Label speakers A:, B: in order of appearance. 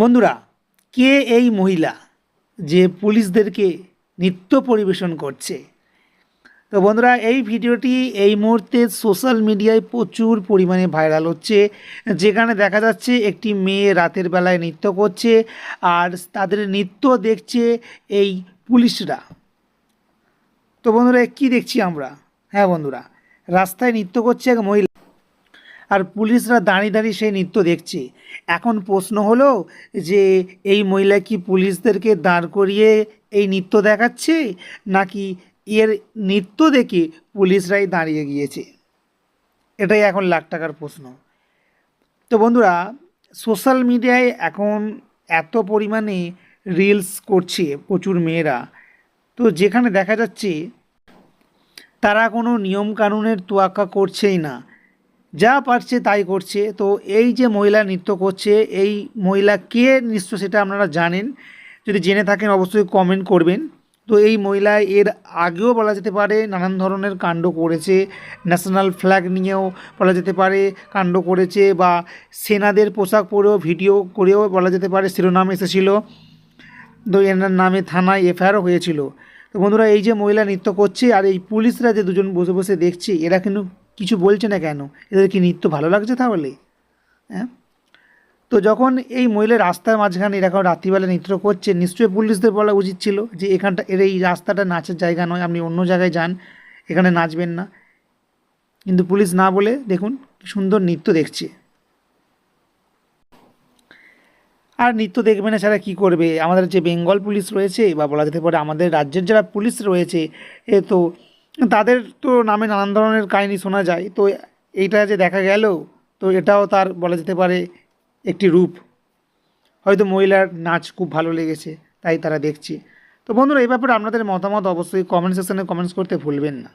A: বন্ধুরা, কে এই মহিলা যে পুলিশদেরকে নৃত্য পরিবেশন করছে? তো বন্ধুরা, এই ভিডিওটি এই মুহূর্তে সোশ্যাল মিডিয়ায় প্রচুর পরিমাণে ভাইরাল হচ্ছে, যেখানে দেখা যাচ্ছে একটি মেয়ে রাতের বেলায় নৃত্য করছে আর তাদের নৃত্য দেখছে এই পুলিশরা। তো বন্ধুরা, কি দেখছি আমরা? হ্যাঁ বন্ধুরা, রাস্তায় নৃত্য করছে এক মহিলা। আর পুলিশরা দাঁড়িয়ে দাঁড়িয়ে সেই নৃত্য দেখছে। এখন প্রশ্ন হলো যে, এই মহিলা কি পুলিশদেরকে দাঁড় করিয়ে এই নৃত্য দেখাচ্ছে, নাকি এর নৃত্য দেখে পুলিশরাই দাঁড়িয়ে গিয়েছে? এটাই এখন লাখ টাকার প্রশ্ন। তো বন্ধুরা, সোশ্যাল মিডিয়ায় এখন এত পরিমাণে রিলস করছে প্রচুর মেয়েরা। তো যেখানে দেখা যাচ্ছে, তারা কোনো নিয়মকানুনের তোয়াক্কা করছেই না। যা পারছে তাই করছে। তো এই যে মহিলা নৃত্য করছে, এই মহিলা কে নিশ্চয় সেটা আপনারা জানেন। যদি জেনে থাকেন অবশ্যই কমেন্ট করবেন। তো এই মহিলা এর আগেও বলা যেতে পারে নানান ধরনের কাণ্ড করেছে ন্যাশনাল ফ্ল্যাগ নিয়েও বলা যেতে পারে কাণ্ড করেছে বা সেনাদের পোশাক পরেও ভিডিও করেও বলা যেতে পারে শিরোনাম এসেছিল। তো এনার নামে থানায় এফআইআরও হয়েছিল। তো বন্ধুরা, এই যে মহিলা নৃত্য করছে আর এই পুলিশরা যে দুজন বসে বসে দেখছে, এরা কিন্তু কিছু বলছে না কেন? এদের কি নৃত্য ভালো লাগছে তাহলে? হ্যাঁ? তো যখন এই মহিলা রাস্তার মাঝখানে এরকম রাত্রিবেলা নৃত্য করছে, নিশ্চয়ই পুলিশদের বলা উচিত ছিল যে এখানটা, এর এই রাস্তাটা নাচের জায়গা নয়, আপনি অন্য জায়গায় যান, এখানে নাচবেন না। কিন্তু পুলিশ না বলে, দেখুন সুন্দর নৃত্য দেখছে। আর নৃত্য দেখবে না ছাড়া কী করবে? আমাদের যে বেঙ্গল পুলিশ রয়েছে, বা বলা যেতে পারে আমাদের রাজ্যের যারা পুলিশ রয়েছে, এ তো তাদের তো নামে নানান ধরনের কাহিনি শোনা যায়। তো এইটা যে দেখা গেল, তো এটাও তার বলা যেতে পারে একটি রূপ। হয়তো মহিলার নাচ খুব ভালো লেগেছে, তাই তারা দেখছে। তো বন্ধুরা, এই ব্যাপারে আপনাদের মতামত অবশ্যই কমেন্ট সেকশনে কমেন্টস করতে ভুলবেন না।